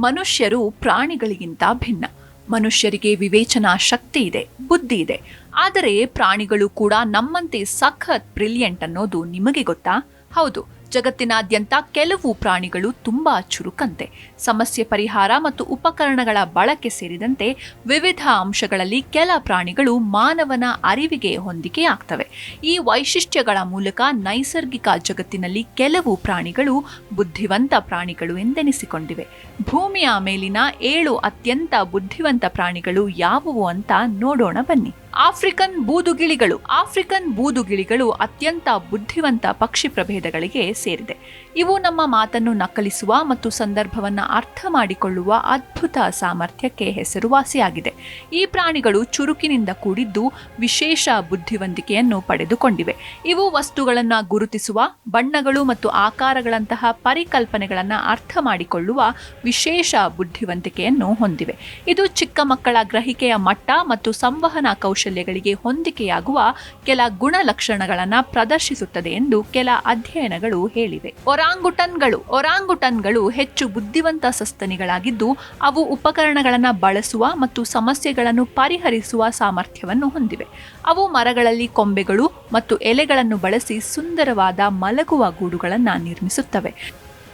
ಮನುಷ್ಯರು ಪ್ರಾಣಿಗಳಿಗಿಂತ ಭಿನ್ನ. ಮನುಷ್ಯರಿಗೆ ವಿವೇಚನಾ ಶಕ್ತಿ ಇದೆ, ಬುದ್ಧಿ ಇದೆ. ಆದರೆ ಪ್ರಾಣಿಗಳು ಕೂಡ ನಮ್ಮಂತೆ ಸಖತ್ ಬ್ರಿಲಿಯಂಟ್ ಅನ್ನೋದು ನಿಮಗೆ ಗೊತ್ತಾ? ಹೌದು. ಜಗತ್ತಿನಾದ್ಯಂತ ಕೆಲವು ಪ್ರಾಣಿಗಳು ತುಂಬಾ ಚುರುಕಂತೆ. ಸಮಸ್ಯೆ ಪರಿಹಾರ ಮತ್ತು ಉಪಕರಣಗಳ ಬಳಕೆ ಸೇರಿದಂತೆ ವಿವಿಧ ಅಂಶಗಳಲ್ಲಿ ಕೆಲ ಪ್ರಾಣಿಗಳು ಮಾನವನ ಅರಿವಿಗೆ ಹೊಂದಿಕೆಯಾಗ್ತವೆ. ಈ ವೈಶಿಷ್ಟ್ಯಗಳ ಮೂಲಕ ನೈಸರ್ಗಿಕ ಜಗತ್ತಿನಲ್ಲಿ ಕೆಲವು ಪ್ರಾಣಿಗಳು ಬುದ್ಧಿವಂತ ಪ್ರಾಣಿಗಳು ಎಂದೆನಿಸಿಕೊಂಡಿವೆ. ಭೂಮಿಯ ಮೇಲಿನ ಏಳು ಅತ್ಯಂತ ಬುದ್ಧಿವಂತ ಪ್ರಾಣಿಗಳು ಯಾವುವು ಅಂತ ನೋಡೋಣ ಬನ್ನಿ. ಆಫ್ರಿಕನ್ ಬೂದುಗಿಳಿಗಳು. ಆಫ್ರಿಕನ್ ಬೂದುಗಿಳಿಗಳು ಅತ್ಯಂತ ಬುದ್ಧಿವಂತ ಪಕ್ಷಿ ಪ್ರಭೇದಗಳಿಗೆ ಸೇರಿದೆ. ಇವು ನಮ್ಮ ಮಾತನ್ನು ನಕಲಿಸುವ ಮತ್ತು ಸಂದರ್ಭವನ್ನು ಅರ್ಥ ಮಾಡಿಕೊಳ್ಳುವ ಅದ್ಭುತ ಸಾಮರ್ಥ್ಯಕ್ಕೆ ಹೆಸರುವಾಸಿಯಾಗಿದೆ. ಈ ಪ್ರಾಣಿಗಳು ಚುರುಕಿನಿಂದ ಕೂಡಿದ್ದು ವಿಶೇಷ ಬುದ್ಧಿವಂತಿಕೆಯನ್ನು ಪಡೆದುಕೊಂಡಿವೆ. ಇವು ವಸ್ತುಗಳನ್ನು ಗುರುತಿಸುವ, ಬಣ್ಣಗಳು ಮತ್ತು ಆಕಾರಗಳಂತಹ ಪರಿಕಲ್ಪನೆಗಳನ್ನು ಅರ್ಥ ಮಾಡಿಕೊಳ್ಳುವ ವಿಶೇಷ ಬುದ್ಧಿವಂತಿಕೆಯನ್ನು ಹೊಂದಿವೆ. ಇದು ಚಿಕ್ಕ ಮಕ್ಕಳ ಗ್ರಹಿಕೆಯ ಮಟ್ಟ ಮತ್ತು ಸಂವಹನ ಕೌಶಲ್ಯಗಳಿಗೆ ಹೊಂದಿಕೆಯಾಗುವ ಕೆಲ ಗುಣಲಕ್ಷಣಗಳನ್ನು ಪ್ರದರ್ಶಿಸುತ್ತದೆ ಎಂದು ಕೆಲ ಅಧ್ಯಯನಗಳು ಹೇಳಿವೆ. ಒರಾಂಗುಟನ್ಗಳು ಒರಾಂಗುಟನ್ಗಳು ಹೆಚ್ಚು ಬುದ್ಧಿವಂತ ಸಸ್ತನಿಗಳಾಗಿದ್ದು, ಅವು ಉಪಕರಣಗಳನ್ನು ಬಳಸುವ ಮತ್ತು ಸಮಸ್ಯೆಗಳನ್ನು ಪರಿಹರಿಸುವ ಸಾಮರ್ಥ್ಯವನ್ನು ಹೊಂದಿವೆ. ಅವು ಮರಗಳಲ್ಲಿ ಕೊಂಬೆಗಳು ಮತ್ತು ಎಲೆಗಳನ್ನು ಬಳಸಿ ಸುಂದರವಾದ ಮಲಗುವ ಗೂಡುಗಳನ್ನು ನಿರ್ಮಿಸುತ್ತವೆ.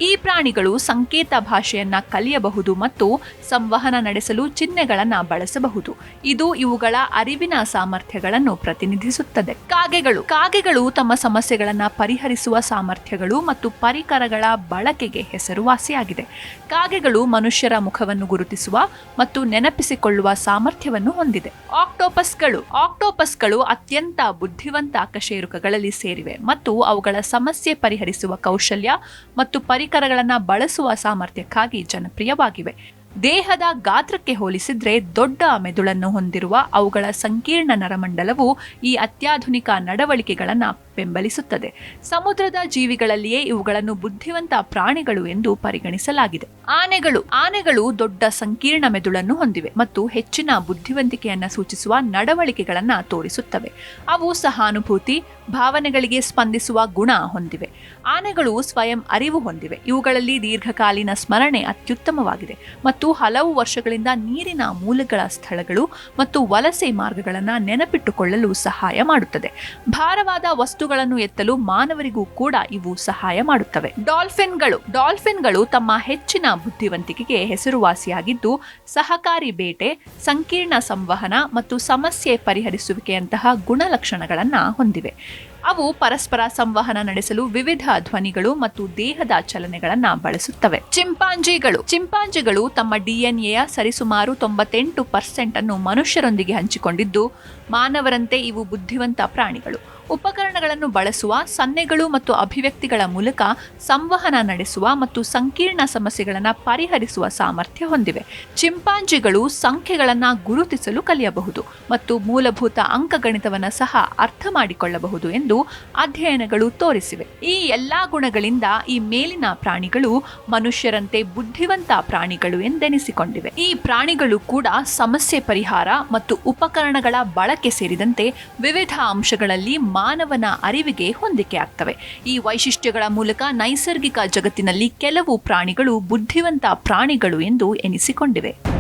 ಈ ಪ್ರಾಣಿಗಳು ಸಂಕೇತ ಭಾಷೆಯನ್ನ ಕಲಿಯಬಹುದು ಮತ್ತು ಸಂವಹನ ನಡೆಸಲು ಚಿಹ್ನೆಗಳನ್ನು ಬಳಸಬಹುದು. ಇದು ಇವುಗಳ ಅರಿವಿನ ಸಾಮರ್ಥ್ಯಗಳನ್ನು ಪ್ರತಿನಿಧಿಸುತ್ತದೆ. ಕಾಗೆಗಳು. ಕಾಗೆಗಳು ತಮ್ಮ ಸಮಸ್ಯೆಗಳನ್ನು ಪರಿಹರಿಸುವ ಸಾಮರ್ಥ್ಯಗಳು ಮತ್ತು ಪರಿಕರಗಳ ಬಳಕೆಗೆ ಹೆಸರುವಾಸಿಯಾಗಿದೆ. ಕಾಗೆಗಳು ಮನುಷ್ಯರ ಮುಖವನ್ನು ಗುರುತಿಸುವ ಮತ್ತು ನೆನಪಿಸಿಕೊಳ್ಳುವ ಸಾಮರ್ಥ್ಯವನ್ನು ಹೊಂದಿದೆ. ಆಕ್ಟೋಪಸ್ಗಳು. ಆಕ್ಟೋಪಸ್ಗಳು ಅತ್ಯಂತ ಬುದ್ಧಿವಂತ ಕಶೇರುಕಗಳಲ್ಲಿ ಸೇರಿವೆ ಮತ್ತು ಅವುಗಳ ಸಮಸ್ಯೆ ಪರಿಹರಿಸುವ ಕೌಶಲ್ಯ ಮತ್ತು ಪರಿಕರಗಳನ್ನು ಬಳಸುವ ಸಾಮರ್ಥ್ಯಕ್ಕಾಗಿ ಜನಪ್ರಿಯವಾಗಿವೆ. ದೇಹದ ಗಾತ್ರಕ್ಕೆ ಹೋಲಿಸಿದ್ರೆ ದೊಡ್ಡ ಮೆದುಳನ್ನು ಹೊಂದಿರುವ ಅವುಗಳ ಸಂಕೀರ್ಣ ನರಮಂಡಲವು ಈ ಅತ್ಯಾಧುನಿಕ ನಡವಳಿಕೆಗಳನ್ನು ಬೆಂಬಲಿಸುತ್ತದೆ. ಸಮುದ್ರದ ಜೀವಿಗಳಲ್ಲಿಯೇ ಇವುಗಳನ್ನು ಬುದ್ಧಿವಂತ ಪ್ರಾಣಿಗಳು ಎಂದು ಪರಿಗಣಿಸಲಾಗಿದೆ. ಆನೆಗಳು ಆನೆಗಳು ದೊಡ್ಡ ಸಂಕೀರ್ಣ ಮೆದುಳನ್ನು ಹೊಂದಿವೆ ಮತ್ತು ಹೆಚ್ಚಿನ ಬುದ್ಧಿವಂತಿಕೆಯನ್ನು ಸೂಚಿಸುವ ನಡವಳಿಕೆಗಳನ್ನು ತೋರಿಸುತ್ತವೆ. ಅವು ಸಹಾನುಭೂತಿ ಭಾವನೆಗಳಿಗೆ ಸ್ಪಂದಿಸುವ ಗುಣ ಹೊಂದಿವೆ. ಆನೆಗಳು ಸ್ವಯಂ ಅರಿವು ಹೊಂದಿವೆ. ಇವುಗಳಲ್ಲಿ ದೀರ್ಘಕಾಲೀನ ಸ್ಮರಣೆ ಅತ್ಯುತ್ತಮವಾಗಿದೆ. ಮತ್ತು ಹಲವು ವರ್ಷಗಳಿಂದ ನೀರಿನ ಮೂಲಗಳ ಸ್ಥಳಗಳು ಮತ್ತು ವಲಸೆ ಮಾರ್ಗಗಳನ್ನು ನೆನಪಿಟ್ಟುಕೊಳ್ಳಲು ಸಹಾಯ ಮಾಡುತ್ತದೆ. ಭಾರವಾದ ವಸ್ತುಗಳನ್ನು ಎತ್ತಲು ಮಾನವರಿಗೂ ಕೂಡ ಇವು ಸಹಾಯ ಮಾಡುತ್ತವೆ. ಡಾಲ್ಫಿನ್ಗಳು ಡಾಲ್ಫಿನ್ಗಳು ತಮ್ಮ ಹೆಚ್ಚಿನ ಬುದ್ಧಿವಂತಿಕೆಗೆ ಹೆಸರುವಾಸಿಯಾಗಿದ್ದು, ಸಹಕಾರಿ ಬೇಟೆ, ಸಂಕೀರ್ಣ ಸಂವಹನ ಮತ್ತು ಸಮಸ್ಯೆ ಪರಿಹರಿಸುವಿಕೆಯಂತಹ ಗುಣಲಕ್ಷಣಗಳನ್ನು ಹೊಂದಿವೆ. ಅವು ಪರಸ್ಪರ ಸಂವಹನ ನಡೆಸಲು ವಿವಿಧ ಧ್ವನಿಗಳು ಮತ್ತು ದೇಹದ ಚಲನೆಗಳನ್ನು ಬಳಸುತ್ತವೆ. ಚಿಂಪಾಂಜಿಗಳು. ಚಿಂಪಾಂಜಿಗಳು ತಮ್ಮ ಡಿಎನ್ಎಯ ಸರಿಸುಮಾರು ತೊಂಬತ್ತೆಂಟು ಪರ್ಸೆಂಟ್ ಅನ್ನು ಮನುಷ್ಯರೊಂದಿಗೆ ಹಂಚಿಕೊಂಡಿದ್ದು, ಮಾನವರಂತೆ ಇವು ಬುದ್ಧಿವಂತ ಪ್ರಾಣಿಗಳು. ಉಪಕರಣಗಳನ್ನು ಬಳಸುವ, ಸನ್ನೆಗಳು ಮತ್ತು ಅಭಿವ್ಯಕ್ತಿಗಳ ಮೂಲಕ ಸಂವಹನ ನಡೆಸುವ ಮತ್ತು ಸಂಕೀರ್ಣ ಸಮಸ್ಯೆಗಳನ್ನು ಪರಿಹರಿಸುವ ಸಾಮರ್ಥ್ಯ ಹೊಂದಿವೆ. ಚಿಂಪಾಂಜಿಗಳು ಸಂಖ್ಯೆಗಳನ್ನು ಗುರುತಿಸಲು ಕಲಿಯಬಹುದು ಮತ್ತು ಮೂಲಭೂತ ಅಂಕಗಣಿತವನ್ನು ಸಹ ಅರ್ಥ ಮಾಡಿಕೊಳ್ಳಬಹುದು ಎಂದು ಅಧ್ಯಯನಗಳು ತೋರಿಸಿವೆ. ಈ ಎಲ್ಲಾ ಗುಣಗಳಿಂದ ಈ ಮೇಲಿನ ಪ್ರಾಣಿಗಳು ಮನುಷ್ಯರಂತೆ ಬುದ್ಧಿವಂತ ಪ್ರಾಣಿಗಳು ಎಂದೆನಿಸಿಕೊಂಡಿವೆ. ಈ ಪ್ರಾಣಿಗಳು ಕೂಡ ಸಮಸ್ಯೆ ಪರಿಹಾರ ಮತ್ತು ಉಪಕರಣಗಳ ಬಳಕೆ ಸೇರಿದಂತೆ ವಿವಿಧ ಅಂಶಗಳಲ್ಲಿ ಮಾನವನ ಅರಿವಿಗೆ ಹೊಂದಿಕೆ ಆಗ್ತವೆ. ಈ ವೈಶಿಷ್ಟ್ಯಗಳ ಮೂಲಕ ನೈಸರ್ಗಿಕ ಜಗತ್ತಿನಲ್ಲಿ ಕೆಲವು ಪ್ರಾಣಿಗಳು ಬುದ್ಧಿವಂತ ಪ್ರಾಣಿಗಳು ಎಂದು ಎನಿಸಿಕೊಂಡಿವೆ.